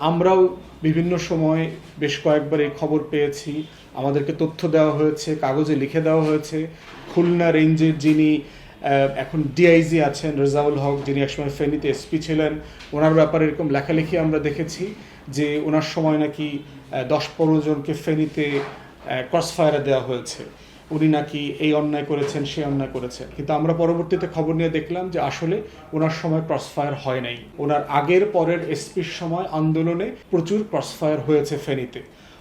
আমরাও বিভিন্ন সময় বেশ কয়েকবার এই খবর পেয়েছি। আমাদেরকে তথ্য দেওয়া হয়েছে, কাগজে লিখে দেওয়া হয়েছে। খুলনা রেঞ্জের যিনি এখন ডিআইজি আছেন, রেজাউল হক, যিনি একসময় ফেনীতে এসপি ছিলেন, ওনার ব্যাপারে এরকম লেখালেখি আমরা দেখেছি যে ওনার সময় নাকি দশ পনেরো জনকে ফেনীতে ক্রস ফায়ারে দেওয়া হয়েছে। উনি নাকি এই অন্যায় করেছেন সে অন্যায় করেছেন। কিন্তু আমরা পরবর্তীতে খবর নিয়ে দেখলাম যে আসলে ওনার সময় ক্রসফায়ার হয় নাই। ওনার আগের পরের এসপির সময় আন্দোলনে প্রচুর ক্রসফায়ার হয়েছে ফেনীতে।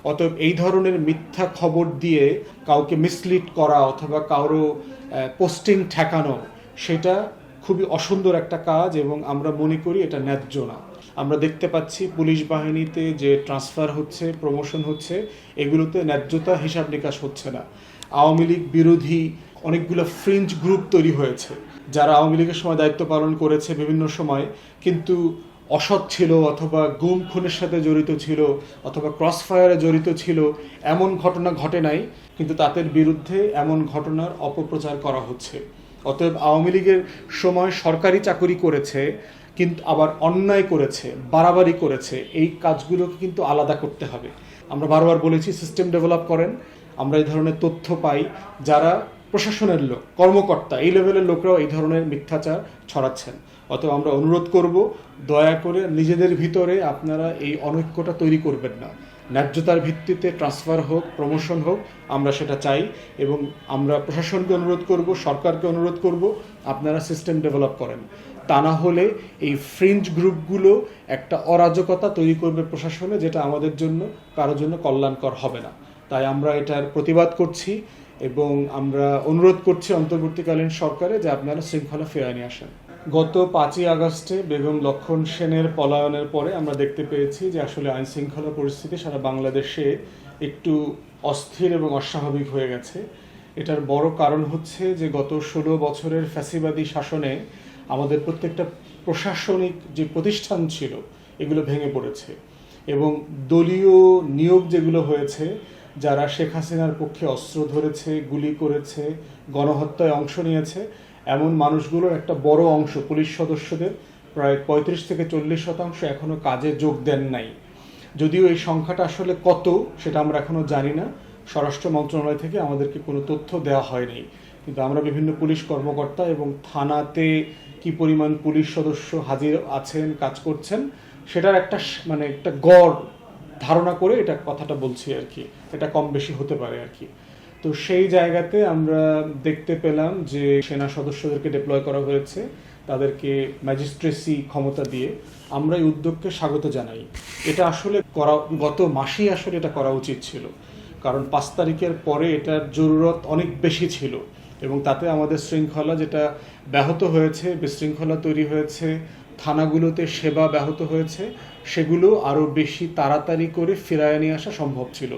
অতএব এই ধরনের মিথ্যা খবর দিয়ে কাউকে মিসলিড করা অথবা কারও পোস্টিং ঠেকানো, সেটা খুবই অসুন্দর একটা কাজ এবং আমরা মনে করি এটা ন্যায্য না। আমরা দেখতে পাচ্ছি পুলিশ বাহিনীতে যে ট্রান্সফার হচ্ছে, প্রমোশন হচ্ছে, এগুলোতে ন্যায্যতা হিসাব নিকাশ হচ্ছে না। আওয়ামী লীগ বিরোধী অনেকগুলো ফ্রিঞ্জ গ্রুপ তৈরি হয়েছে। যারা আওয়ামী লীগের সময় দায়িত্ব পালন করেছে বিভিন্ন সময়, কিন্তু অসৎ ছিল অথবা গুম খুনের সাথে জড়িত ছিল অথবা ক্রস ফায়ারে জড়িত ছিল, এমন ঘটনা ঘটে নাই, কিন্তু তাদের বিরুদ্ধে এমন ঘটনার অপপ্রচার করা হচ্ছে। অতএব আওয়ামী লীগের সময় সরকারি চাকরি করেছে, কিন্তু আবার অন্যায় করেছে, বাড়াবাড়ি করেছে। এই কাজগুলোকে কিন্তু আলাদা করতে হবে। আমরা বারবার বলেছি সিস্টেম ডেভেলপ করেন। আমরা এই ধরনের তথ্য পাই। যারা প্রশাসনের লোক, কর্মকর্তা, এই লেভেলের লোকরাও এই ধরনের মিথ্যাচার ছড়াচ্ছেন। অতএব আমরা অনুরোধ করব, দয়া করে নিজেদের ভিতরে আপনারা এই অনৈক্যটা তৈরি করবেন না। ন্যায্যতার ভিত্তিতে ট্রান্সফার হোক প্রমোশন হোক, আমরা সেটা চাই এবং আমরা প্রশাসনকে অনুরোধ করব, সরকারকে অনুরোধ করব, আপনারা সিস্টেম ডেভেলপ করেন। তা না হলে এই ফ্রিঞ্জ গ্রুপগুলো একটা অরাজকতা তৈরি করবে প্রশাসনে, যেটা আমাদের জন্য কারোর জন্য কল্যাণকর হবে না। তাই আমরা এটার প্রতিবাদ করছি এবং আমরা অনুরোধ করছি অন্তর্বর্তীকালীন সরকারে যে আপনারা শৃঙ্খলা ফিরিয়ে নিয়ে আসেন। গত পাঁচই আগস্টে বেগম লক্ষণ সেনের পলায়নের পরে আমরা দেখতে পেয়েছি যে আসলে আইন শৃঙ্খলা পরিস্থিতি সারা বাংলাদেশে একটু অস্থির এবং অস্বাভাবিক হয়ে গেছে। এটার বড় কারণ হচ্ছে যে গত ষোলো বছরের ফ্যাসিবাদী শাসনে আমাদের প্রত্যেকটা প্রশাসনিক যে প্রতিষ্ঠান ছিল, এগুলো ভেঙে পড়েছে এবং দলীয় নিয়োগ যেগুলো হয়েছে, যারা শেখ হাসিনার পক্ষে অস্ত্র ধরেছে, গুলি করেছে, গণহত্যায় অংশ নিয়েছে এমন মানুষগুলোর একটা বড় অংশ, পুলিশ সদস্যদের, প্রায় পঁয়ত্রিশ থেকে চল্লিশ শতাংশ এখনও কাজে যোগ দেন নাই। যদিও এই সংখ্যাটা আসলে কত, সেটা আমরা এখনও জানি না। স্বরাষ্ট্র মন্ত্রণালয় থেকে আমাদেরকে কোনো তথ্য দেওয়া হয়নি কিন্তু আমরা বিভিন্ন পুলিশ কর্মকর্তা এবং থানাতে কি পরিমাণ পুলিশ সদস্য হাজির আছেন, কাজ করছেন, সেটার একটা মানে একটা গড় ধারণা করে এটা কথাটা বলছি আর কি। এটা কম বেশি হতে পারে আর কি। তো সেই জায়গাতে আমরা দেখতে পেলাম যে সেনা সদস্যদেরকে ডিপ্লয় করা হয়েছে, তাদেরকে ম্যাজিস্ট্রেসি ক্ষমতা দিয়ে আমরা এই উদ্যোগকে স্বাগত জানাই। এটা আসলে করা, গত মাসেই আসলে এটা করা উচিত ছিল। কারণ পাঁচ তারিখের পরে এটার জরুরত অনেক বেশি ছিল এবং তাতে আমাদের শৃঙ্খলা যেটা ব্যাহত হয়েছে, বিশৃঙ্খলা তৈরি হয়েছে, থানাগুলোতে সেবা ব্যাহত হয়েছে, সেগুলো আরও বেশি তাড়াতাড়ি করে ফিরায় নিয়ে আসা সম্ভব ছিল।